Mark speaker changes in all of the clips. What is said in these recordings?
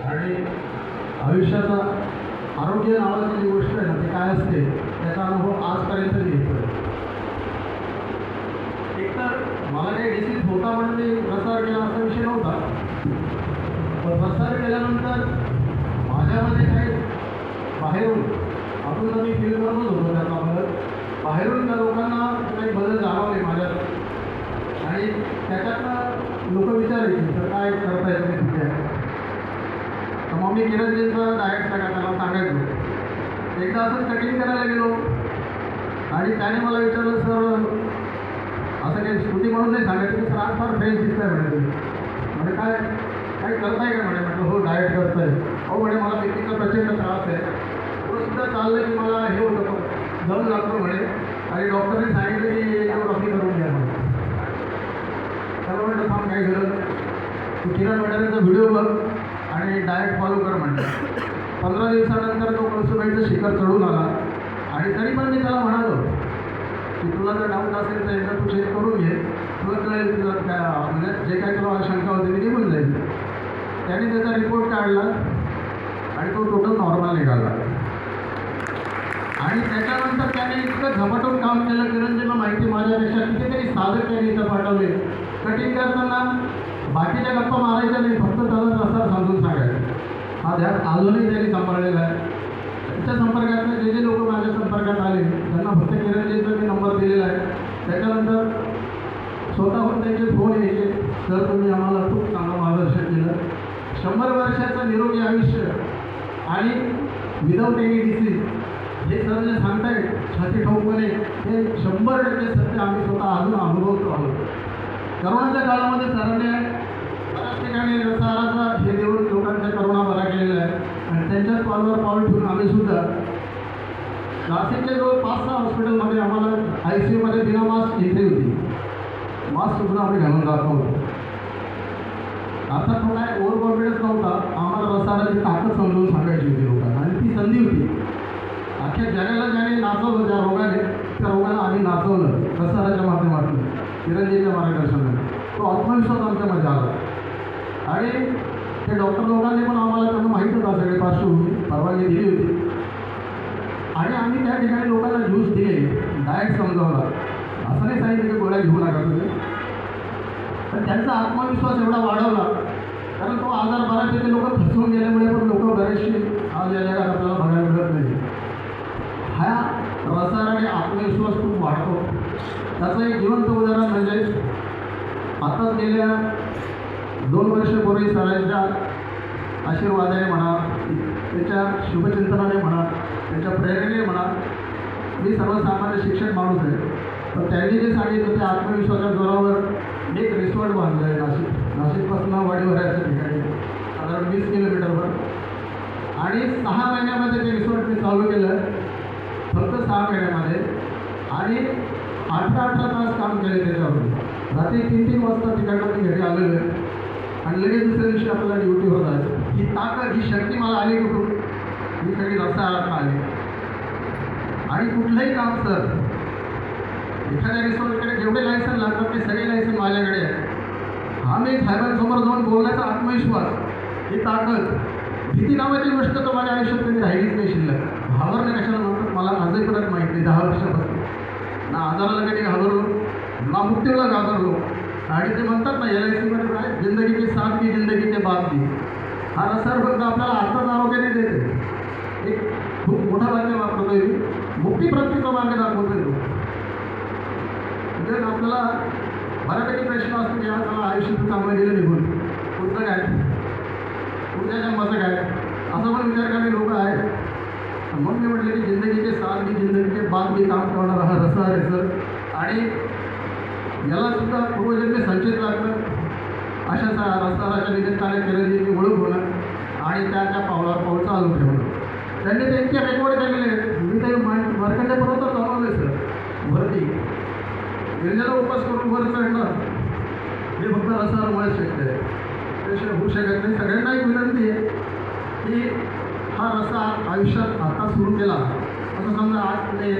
Speaker 1: आणि आयुष्याचा आरोग्य नावाची जी गोष्ट आहे ना ती काय असते त्याचा अनुभव आजपर्यंत घेतो एकतर मला काही डिसीज होता म्हणून मी प्रसार केला असा विषय नव्हता. पण प्रसार केल्यानंतर माझ्यामध्ये काही बाहेरून आपण मी मी फिल्मवरूनच होतो त्याचा बदल. बाहेरून त्या लोकांना काही बदल जाणवले माझ्यात. आणि त्याच्यातनं लोक विचारायचे तर काय करताय तुम्ही तिथे तर मग मी किरणजींचं डायट सगळा त्याला सांगायचो. एकदा असंच कटिंग करायला गेलो. आणि त्याने मला विचारलं सर असं काही स्मृती म्हणून नाही सांगायचं की सर आज फार फ्रेश दिसतंय म्हणे म्हणजे काय काय करताय का? म्हणे म्हटलं हो डायट करतोय. हो म्हणे मला पिकनिकचा प्रचंड त्रास आहे. तो सुद्धा चाललं की मला हे होतं जाऊन लागतो म्हणे. आणि डॉक्टरने सांगितलं की एन्जिओग्राफी करून घ्या म्हणे. त्याला म्हटलं थांब काय गरज तू किरण वडाऱ्याचा व्हिडिओ बघ. आणि डायरेक्ट फॉलो कर म्हटलं पंधरा दिवसानंतर तो कळसुबाईचं शिखर चढून आला. आणि तरी पण मी त्याला म्हणालो की तुला जर डाऊट असेल तर एकदा तू चेक करून घे. तुला कळेल तुला काय म्हणजे जे काय तुला शंका होती ती निघून जाईल. त्याने त्याचा रिपोर्ट काढला आणि तो टोटल नॉर्मल निघाला. आणि त्याच्यानंतर त्याने इतकं झपाटून काम केलं किरणजीला माहिती माझ्यापेक्षा कितीतरी साधक त्याने इथं पाठवले. कटिंग करताना बाकीच्या गप्पा मारायच्या नाही फक्त त्याला रस्ता समजून सांगायचं हा ध्यान अजूनही त्यांनी सांभाळलेला आहे. त्यांच्या संपर्कात जे जे लोक माझ्या संपर्कात आले त्यांना फक्त किरणजींचा मी नंबर दिलेला आहे. त्याच्यानंतर स्वतःहून त्यांचे फोन यायचे सर तुम्ही आम्हाला खूप चांगलं मार्गदर्शन दिलं. शंभर वर्षाचं निरोगी आयुष्य आणि विदाऊट एनी डिसीज हे सर जे सांगतायत छाती ठाऊकपणे हे शंभर टक्के सत्य आम्ही करोनाच्या काळामध्ये सरांनी बऱ्याच ठिकाणी रसाहाराचा हे देऊन लोकांच्या करोना बरा केलेला आहे. आणि त्यांच्याच पावलावर पाऊल ठेवून आम्ही सुद्धा नाशिकच्या जवळ पाच सहा हॉस्पिटलमध्ये आम्हाला आय सी यूमध्ये बिना मास्क घेतली होती. मास्क सुद्धा आम्ही घालून दाखवतो आता तो काय ओव्हर कॉन्फिडन्स नव्हता. आम्हाला रसाहाराची ताकद समजून सांगायची होती लोकांना. आणि ती संधी होती. अख्ख्या जगाला ज्याने नाचवलं ज्या रोगाने त्या रोगाला आम्ही नाचवलं रसाराच्या माध्यमातून. चिरंजीच्या मार्गदर्शन तो आत्मविश्वास आमच्यामध्ये आला. आणि ते डॉक्टर लोकांनी पण आम्हाला त्यांना माहीत होता सगळे पार्श्वभूमी परवानगी दिली होती. आणि आम्ही त्या ठिकाणी लोकांना ज्यूस दिले. डायट समजावला असं नाही सांगितलं की गोळ्या घेऊ नका तुम्ही. पण त्यांचा आत्मविश्वास एवढा वाढवला. कारण तो आजार बऱ्यापैकी लोक फसवून गेल्यामुळे पण लोक बरेचसे आज या जगात आपल्याला बघायला मिळत नाही. हा रसायनाने आत्मविश्वास खूप वाढतो. त्याचं एक जिवंत उदाहरण म्हणजे आताच गेल्या दोन वर्षापूर्वी सरांच्या आशीर्वादाने म्हणा त्याच्या शुभचिंतनाने म्हणा त्याच्या प्रेरणेने म्हणा मी सर्वसामान्य शिक्षक माणूस आहे. पण त्यांनी जे सांगितलं त्या आत्मविश्वासाच्या जोरावर एक रिसॉर्ट बांधलं आहे. नाशिक नाशिकपासून वाडीवऱ्याच्या ठिकाणी. साधारण वीस किलोमीटरवर. आणि सहा महिन्यामध्ये ते रिसॉर्ट मी चालू केलं. फक्त सहा महिन्यामध्ये. आणि अठरा अठरा तास काम केले त्याच्यावर रात्री तीन तीन वाजता तिकडनं मी घरी आलेलो. आहे आणि लगेच दुसऱ्या दिवशी आपल्याला ड्युटीवर जायचं ही ताकद ही शक्ती मला आली कुठून? मी सगळी रस्ता आली. आणि कुठलंही काम सर एखाद्या रिसॉर्टकडे जेवढे लायसन लागतात ते सगळे लायसन माझ्याकडे आहे हा मी साहेबांसमोर जाऊन बोलण्याचा आत्मविश्वास ही ताकद. भीती नावाची गोष्ट तर माझ्या आयुष्यात कधी राहिलीच नाही शिल्लक. घाबरणे कशाला म्हणतात? मला आजही परत माहीत नाही दहा वर्षापासून. ना आजाराला कधी घाबरलो ना मुक्तीला घाबरलो आणि ते म्हणतात ना एल आय सीमध्ये काय? जिंदगी के साथ की जिंदगी के बाद की हा रसार फक्त आपल्याला आत्ताच आरोग्याने देते. एक खूप मोठा वाक्य वापरतोय मी. मुक्ती प्रत्येक मार्ग दाखवतोय तो म्हणजे आपल्याला बऱ्यापैकी प्रश्न असतो की आज मला आयुष्याचं चांगलं गेलं निघून. पुढचं काय? पुढच्या जन्माचं काय? असं पण विचार करणारे लोक आहेत. मग मी म्हटलं की जिंदगीचे साथ की जिंदगीचे बाद मी काम करणार हा रसा आहे सर. आणि याला सुद्धा पूर्वजन्मी संचित लागलं अशा सा रस्ताराच्या निमित्ताने केलेली ओळख होणं आणि त्या त्या पावलावर पाऊल चालू ठेवणं त्यांनी त्यांचे रेकॉर्ड केलेले आहेत. मी ते मार्कंडेपर्यंत चालवले सर. वरती. गिरजेला उपास करून वर चढणं. हे फक्त रसामुळे शक्य आहे त्याशिवाय होऊ शकत नाही. सगळ्यांना एक विनंती आहे की हा रस्ता आयुष्यात आता सुरू केला. असं समजा आज तुम्ही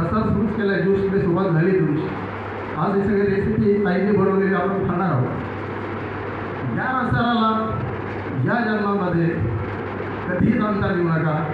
Speaker 1: रस्ता सुरूच केला आहे. ज्यूसमध्ये सुरुवात झाली तुमची. आज ही सगळी रेसिपी ताईने बनवलेली आपण खाणार आहोत. या रसाला या जन्मामध्ये जीवनामध्ये कधीच अंतर येऊ नका.